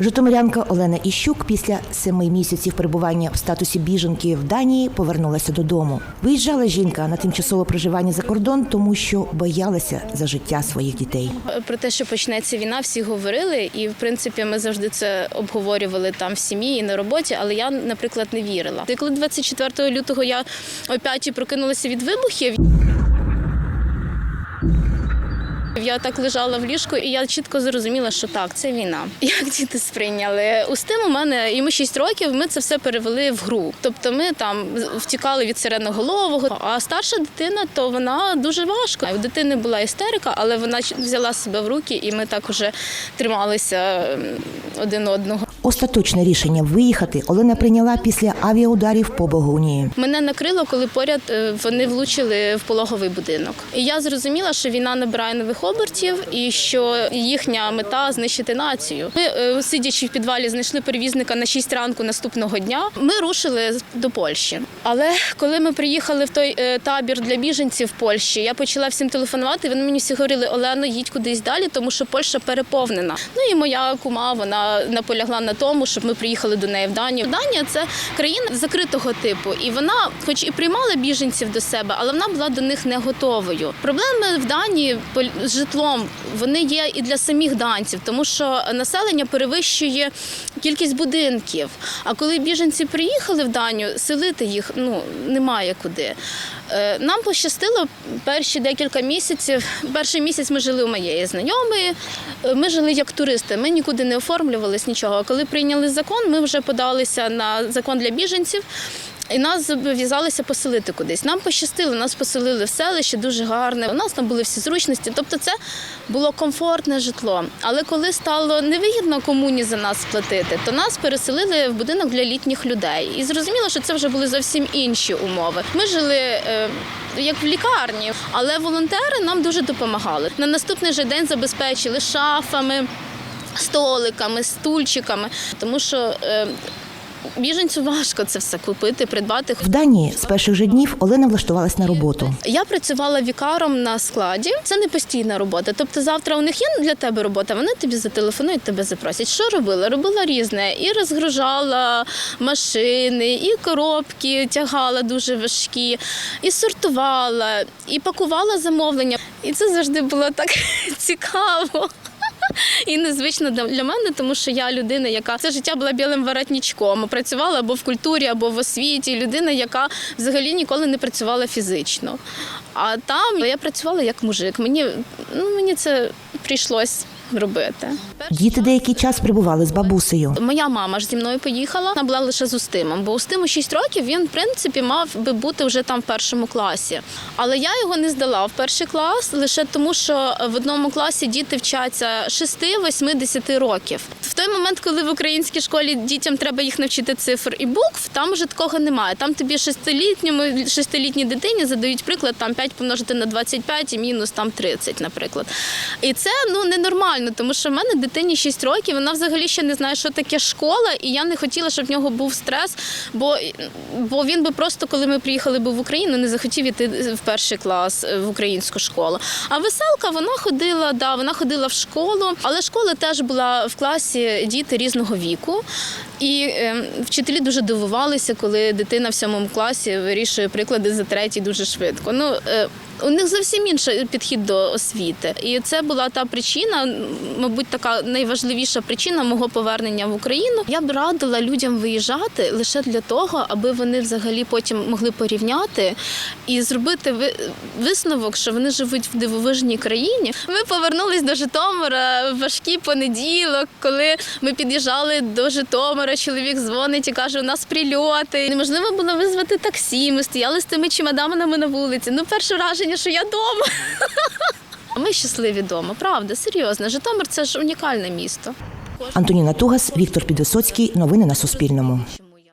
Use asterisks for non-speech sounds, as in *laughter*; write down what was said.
Житомирянка Олена Іщук після семи місяців перебування в статусі біженки в Данії повернулася додому. Виїжджала жінка на тимчасове проживання за кордон, тому що боялася за життя своїх дітей. Про те, що почнеться війна, всі говорили, і в принципі ми завжди це обговорювали там в сім'ї і на роботі. Але я, наприклад, не вірила. І коли 24 лютого я о 5 прокинулася від вибухів. Я так лежала в ліжку, і я чітко зрозуміла, що так, це війна. *laughs* Як діти сприйняли? Устим у мене йому 6 років. Ми це все перевели в гру. Тобто ми там втікали від сиреноголового. А старша дитина, то вона дуже важко. У дитини була істерика, але вона взяла себе в руки, і ми так уже трималися один одного. Остаточне рішення виїхати Олена прийняла після авіаударів по Богунії. Мене накрило, коли поряд е, вони влучили в пологовий будинок. І я зрозуміла, що війна набирає нових обертів і що їхня мета знищити націю. Ми, е, сидячи в підвалі, знайшли перевізника на 6 ранку наступного дня. Ми рушили до Польщі. Але коли ми приїхали в той е, табір для біженців Польщі, я почала всім телефонувати. Вони мені всі говорили, Олено, їдь кудись далі, тому що Польща переповнена. Ну і моя кума вона наполягла на тому, щоб ми приїхали до неї в Данію. Данія це країна закритого типу, і вона, хоч і приймала біженців до себе, але вона була до них не готовою. Проблеми в Данії з житлом вони є і для самих данців, тому що населення перевищує кількість будинків. А коли біженці приїхали в Данію, селити їх ну немає куди. Е, Нам пощастило перші декілька місяців. Перший місяць ми жили у моєї знайомої. Е, Ми жили як туристи. Ми нікуди не оформлювались нічого. Коли прийняли закон, ми вже подалися на закон для біженців. І нас зобов'язалися поселити кудись. Нам пощастило, нас поселили в селище дуже гарне. У нас там були всі зручності. Тобто, це було комфортне житло. Але коли стало невигідно комуні за нас платити, то нас переселили в будинок для літніх людей. І зрозуміло, що це вже були зовсім інші умови. Ми жили. е, Як в лікарні, але волонтери нам дуже допомагали. На наступний же день забезпечили шафами, столиками, стульчиками, тому що е, біженцю важко це все купити, придбати. В Данії з перших же днів Олена влаштувалась на роботу. Я працювала вікаром на складі. Це не постійна робота. Тобто, завтра у них є для тебе робота. Вони тобі зателефонують, тебе запросять. Що робила? Робила різне. І розгружала машини, і коробки тягала дуже важкі, і сортувала, і пакувала замовлення. І це завжди було так *laughs* цікаво. І незвично для мене, тому що я людина, яка все життя була білим воротничком, працювала або в культурі, або в освіті. Людина, яка взагалі ніколи не працювала фізично. А там я працювала як мужик. Мені, ну, мені це прийшлось робити. Діти деякий час прибували з бабусею. Моя мама ж зі мною поїхала. Вона була лише з Устимом, бо Устиму 6 років він, в принципі, мав би бути вже там в першому класі. Але я його не здала в перший клас лише тому, що в одному класі діти вчаться 6, 8, 10 років. В той момент, коли в українській школі дітям треба їх навчити цифр і букв, там вже такого немає. Там тобі шестилітньому, шестилітній дитині задають приклад там 5 помножити на 25 і мінус там 30, наприклад. І це ну ненормально, тому що в мене дитині 6 років, вона взагалі ще не знає, що таке школа, і я не хотіла, щоб в нього був стрес, бо, бо він би просто, коли ми приїхали би в Україну, не захотів іти в перший клас е, в українську школу. А веселка вона ходила, да, вона ходила в школу, але школа теж була в класі діти різного віку. І е, вчителі дуже дивувалися, коли дитина в сьомому класі вирішує приклади за третій дуже швидко. Ну е, у них зовсім інший підхід до освіти, і це була та причина, мабуть, така найважливіша причина мого повернення в Україну. Я б радила людям виїжджати лише для того, аби вони взагалі потім могли порівняти і зробити ви- висновок, що вони живуть в дивовижній країні. Ми повернулись до Житомира в важкий понеділок, коли ми під'їжджали до Житомира. Чоловік дзвонить і каже: у нас прильоти. Неможливо було визвати таксі. Ми стояли з тими чемоданами на вулиці. Ну, перше враження, що я вдома. *laughs* Ми щасливі вдома, правда, серйозно. Житомир це ж унікальне місто. Антоніна Тугас, Віктор Підвисоцький. Новини на Суспільному.